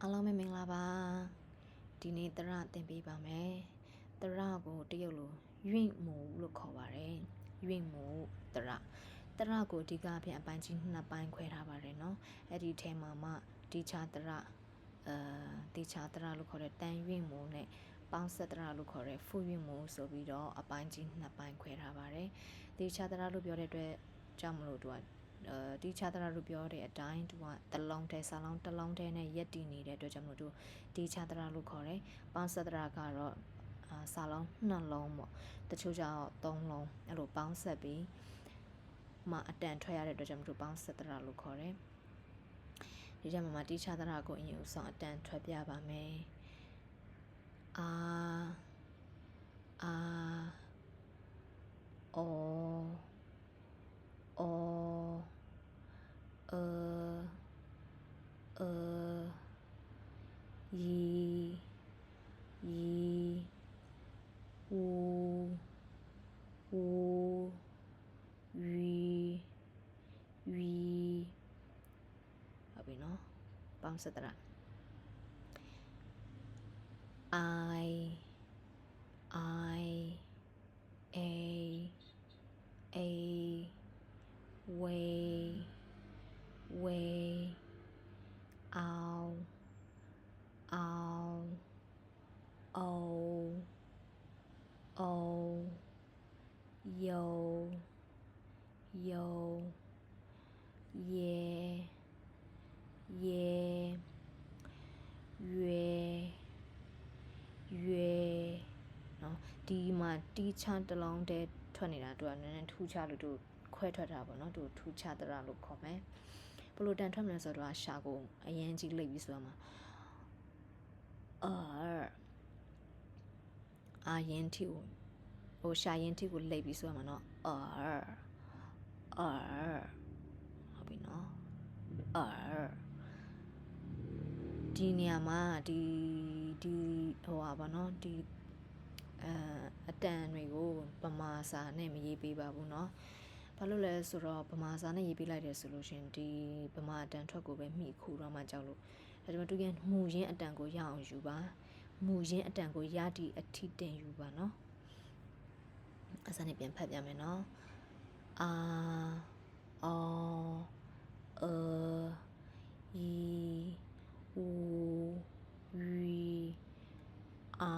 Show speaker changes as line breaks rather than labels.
အားလုံးပဲမင်္ဂလာပါဒီနေ့တရသင်ပေးပါမယ်တရကိုတရုတ်လိုရွင့်မှုလို့ခေါ်ပါတယ်ရွင့်မှုတရတရကိုအဓိကအဖြစ်အပိုင်းကြီးနှစ်ပိုင်းခွဲထားပါတယ်เนาะအဲ့ဒီထဲမှာမှဒီချာတရအာဒီချာတရလို့ခေါ်တဲ့တန်ရွင့်မှုနဲ့ပေါင်းဆက်တရလို့ခေါ်တဲ့ဖူရွင့်မှုဆိုပြီးတော့အပိုင်းကြီးနှစ်ပိုင်းခွဲထားပါတယ်ဒီချာတရလို့ပြောတဲ့အတွက်ကြောင့်မလို့သူက အဲဒီခြားတရလို့ပြောတဲ့အတိုင်းသူကတလုံးတဲဆာလုံးတလုံးတဲနဲ့ရက်တည်နေတဲ့အတွက်ကြောင့်မလို့သူဒီခြားတရလို့ခေါ်တယ်။ပေါင်းဆက်တရကတော့အာဆာလုံးနှစ်လုံးပေါ့။တချို့ကျတော့သုံးလုံးအဲ့လိုပေါင်းဆက်ပြီးမှအတန်ထွက်ရတဲ့အတွက်ကြောင့်မလို့ပေါင်းဆက်တရလို့ခေါ်တယ်။ဒီကြမှာမှာဒီခြားတရကိုအရင်ဦးဆုံးအတန်ထွက်ပြပါမယ်။အာအာအော 一、五、五、wi, wi. Sabi no? Pang sa tara. I, I, ယုံရေရေရွေရွေနော်ဒီမှာတီးချတလုံးတည်းထွက်နေတာသူကနည်းနည်းထူးခြားလို့သူခွဲထွက်တာပေါ့နော်သူထူးခြားတရလို့ခေါ်မယ်ဘလို့တန်ထွက်မလဲဆိုတော့ရှာကိုအရင်ကြီးလိုက်ပြီးဆိုတော့မှာအာအရင်ထီကို ဟိုရှာရင်တီကိုလိပ်ပြီးဆိုရမှာเนาะအာအာဟုတ်ပြီเนาะအာဒီနေရာမှာဒီဒီဟိုပါဗောနော်ဒီအအတန်တွေကိုဗမာစာနဲ့မရေးပေးပါဘူးเนาะဘာလို့လဲဆိုတော့ဗမာစာနဲ့ရေးပေးလိုက်တယ်ဆိုလို့ရှင်ဒီဗမာအတန်ထွက်ကိုပဲမိခုတော့မှကြောက်လို့ဒါကြောင့်တူရင်မူရင်းအတန်ကိုရအောင်ယူပါမူရင်းအတန်ကိုရတီအထိတင်ယူပါเนาะ အဲ့စနေပြန်ဖတ်ပြမယ်နော်အာအောအေဤဝီအာ